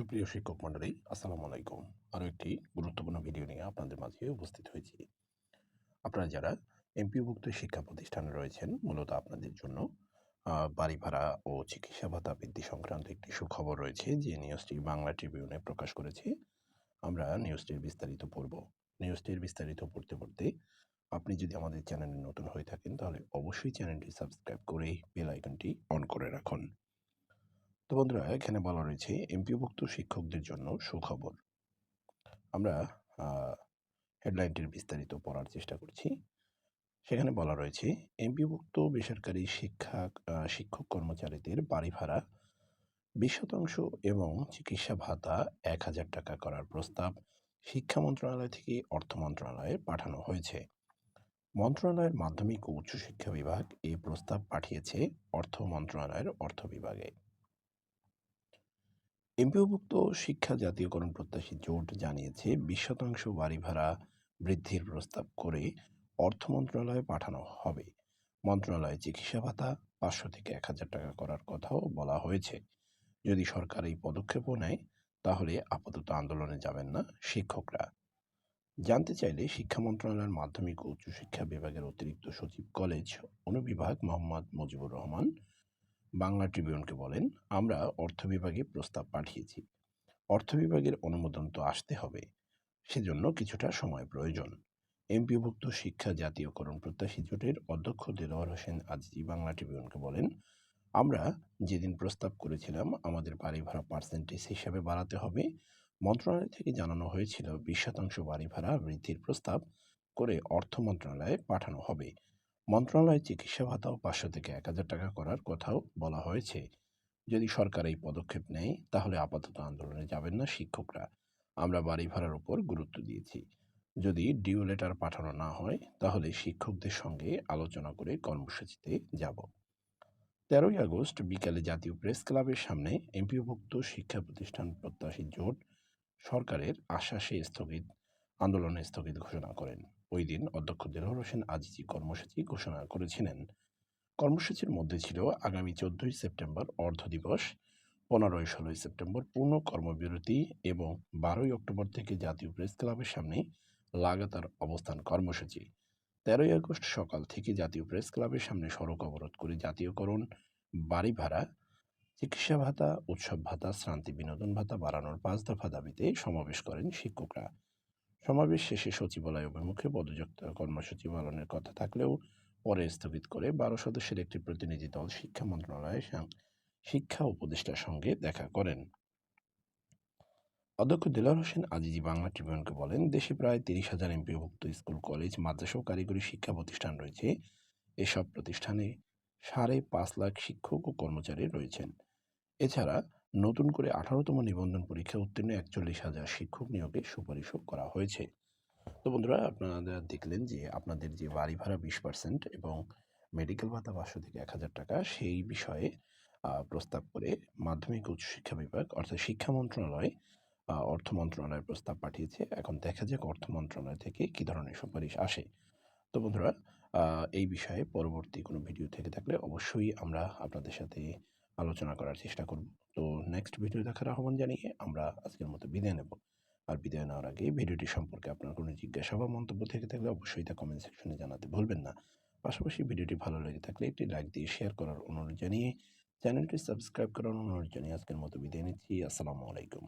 সুপ্রিয় শিক্ষক মণ্ডলী, আসসালামু আলাইকুম। আরও একটি গুরুত্বপূর্ণ ভিডিও নিয়ে আপনাদের মাঝে উপস্থিত হয়েছি। আপনারা যারা এমপিওভুক্ত শিক্ষা প্রতিষ্ঠানে রয়েছেন, মূলত আপনাদের জন্য বাড়ি ভাড়া ও চিকিৎসা ভাতা বৃদ্ধি সংক্রান্ত একটি সুখবর রয়েছে যে নিউজটি বাংলা ট্রিবিউনে প্রকাশ করেছে। আমরা নিউজটির বিস্তারিত পড়ব। নিউজটির বিস্তারিত পড়তে পড়তে আপনি যদি আমাদের চ্যানেলে নতুন হয়ে থাকেন, তাহলে অবশ্যই চ্যানেলটি সাবস্ক্রাইব করে বেল আইকনটি অন করে রাখুন। তো বন্ধুরা, এখানে বলা রয়েছে এমপিভুক্ত শিক্ষকদের জন্য সুখবর। আমরা হেডলাইনটির বিস্তারিত পড়ার চেষ্টা করছি। সেখানে বলা রয়েছে, এমপিভুক্ত বেসরকারি শিক্ষা শিক্ষক কর্মচারীদের বাড়ি ভাড়া বিশ শতাংশ এবং চিকিৎসা ভাতা এক হাজার টাকা করার প্রস্তাব শিক্ষা মন্ত্রণালয় থেকে অর্থ মন্ত্রণালয়ে পাঠানো হয়েছে। মন্ত্রণালয়ের মাধ্যমিক ও উচ্চশিক্ষা বিভাগ এই প্রস্তাব পাঠিয়েছে অর্থ মন্ত্রণালয়ের অর্থ বিভাগে। এমপিওভুক্ত শিক্ষা জাতীয়করণ প্রত্যাশী জোট জানিয়েছে, বিশ শতাংশ বাড়ি ভাড়া বৃদ্ধির প্রস্তাব করে অর্থ মন্ত্রণালয়ে পাঠানো হবে। মন্ত্রণালয়ে চিকিৎসা ভাতা পাঁচশো থেকে এক হাজার টাকা করার কথাও বলা হয়েছে। যদি সরকার এই পদক্ষেপও নেয়, তাহলে আপাতত আন্দোলনে যাবেন না শিক্ষকরা। জানতে চাইলে শিক্ষা মন্ত্রণালয়ের মাধ্যমিক ও উচ্চশিক্ষা বিভাগের অতিরিক্ত সচিব কলেজ অনুবিভাগ মোহাম্মদ মুজিবুর রহমান বাংলা ট্রিবিউনকে বলেন, আমরা অর্থ বিভাগে প্রস্তাব পাঠিয়েছি। অর্থ বিভাগের অনুমোদন তো আসতে হবে। সেজন্য কিছুটা সময় প্রয়োজন। এমপিভুক্ত শিক্ষা জাতীয়করণ প্রত্যাশী জোটের অধ্যক্ষ দেলোয়ার হোসেন আজি বাংলা ট্রিবিউনকে বলেন, আমরা যেদিন প্রস্তাব করেছিলাম, আমাদের বাড়ি ভাড়া পার্সেন্টেজ হিসাবে বাড়াতে হবে। মন্ত্রণালয় থেকে জানানো হয়েছিল, বিশ শতাংশ বাড়ি ভাড়া বৃদ্ধির প্রস্তাব করে অর্থ মন্ত্রণালয়ে পাঠানো হবে। মন্ত্রণালয় চিকিৎসা ভাতাও পাঁচশো থেকে এক হাজার টাকা করার কথাও বলা হয়েছে। যদি সরকার এই পদক্ষেপ নেয়, তাহলে আপাতত আন্দোলনে যাবেন না শিক্ষকরা। আমরা বাড়ি ভাড়ার উপর গুরুত্ব দিয়েছি। যদি ডিউ লেটার পাঠানো না হয়, তাহলে শিক্ষকদের সঙ্গে আলোচনা করে কর্মসূচিতে যাব। তেরোই আগস্ট বিকালে জাতীয় প্রেস ক্লাবের সামনে এমপিওভুক্ত শিক্ষা প্রতিষ্ঠান প্রত্যাশী জোট সরকারের আশ্বাসে স্থগিত, আন্দোলনে স্থগিত ঘোষণা করেন। ওই দিন অধ্যক্ষ দেলোয়ার হোসেন আজিজি কর্মসূচি ঘোষণা করেছিলেন। কর্মসূচির মধ্যে ছিল আগামী চোদ্দই সেপ্টেম্বর অর্ধ দিবস, পনেরোই ষোলোই সেপ্টেম্বর পূর্ণ কর্মবিরতি এবং বারোই অক্টোবর থেকে জাতীয় প্রেস ক্লাবের সামনে লাগাতার অবস্থান কর্মসূচি। তেরোই আগস্ট সকাল থেকে জাতীয় প্রেস ক্লাবের সামনে সড়ক অবরোধ করে জাতীয়করণ, বাড়ি ভাড়া, চিকিৎসা ভাতা, উৎসব ভাতা, শ্রান্তি বিনোদন ভাতা বাড়ানোর পাঁচ দফা দাবিতে সমাবেশ করেন শিক্ষকরা। সমাবেশ শেষে সচিবালয় অভিমুখে পদযাত্রা কর্মসূচি পালনের কথা থাকলেও পরে স্থগিত করে বারো সদস্যের একটি প্রতিনিধি দল শিক্ষা মন্ত্রণালয়ের শিক্ষা উপদেষ্টার সঙ্গে দেখা করেন। অধ্যক্ষ দিলার হোসেন আজিজি বাংলা ট্রিবিউনকে বলেন, দেশে প্রায় তিরিশ হাজার এমপিভুক্ত স্কুল, কলেজ, মাদ্রাসা ও কারিগরি শিক্ষা প্রতিষ্ঠান রয়েছে। এসব প্রতিষ্ঠানে সাড়ে পাঁচ লাখ শিক্ষক ও কর্মচারী রয়েছেন। এছাড়া নতুন করে আঠারোতম নিবন্ধন পরীক্ষা উত্তীর্ণ একচল্লিশ হাজার শিক্ষক নিয়োগের সুপারিশও করা হয়েছে। তো বন্ধুরা, আপনারা দেখলেন যে আপনাদের যে বাড়ি ভাড়া বিশ পার্সেন্ট এবং মেডিকেল ভাতা পাঁচশো থেকে এক হাজার টাকা, সেই বিষয়ে প্রস্তাব করে মাধ্যমিক উচ্চশিক্ষা বিভাগ, অর্থাৎ শিক্ষা মন্ত্রণালয় অর্থ মন্ত্রণালয়ের প্রস্তাব পাঠিয়েছে। এখন দেখা যাক অর্থ মন্ত্রণালয় থেকে কী ধরনের সুপারিশ আসে। তো বন্ধুরা এই বিষয়ে পরবর্তী কোনো ভিডিও থেকে থাকলে অবশ্যই আমরা আপনাদের সাথে আলোচনা করার চেষ্টা করব। তো নেক্সট ভিডিও দেখার আহ্বান জানিয়ে আমরা আজকের মতো বিদায় নেব। আর বিদায় নেওয়ার আগে ভিডিওটি সম্পর্কে আপনার কোনো জিজ্ঞাসা বা মন্তব্য থেকে থাকলে অবশ্যই তা কমেন্ট সেকশনে জানাতে ভুলবেন না। পাশাপাশি ভিডিওটি ভালো লেগে থাকলে একটি লাইক দিয়ে শেয়ার করার অনুরোধ জানিয়ে চ্যানেলটি সাবস্ক্রাইব করার অনুরোধ জানিয়ে আজকের মতো বিদায় নিচ্ছি। আসসালামু আলাইকুম।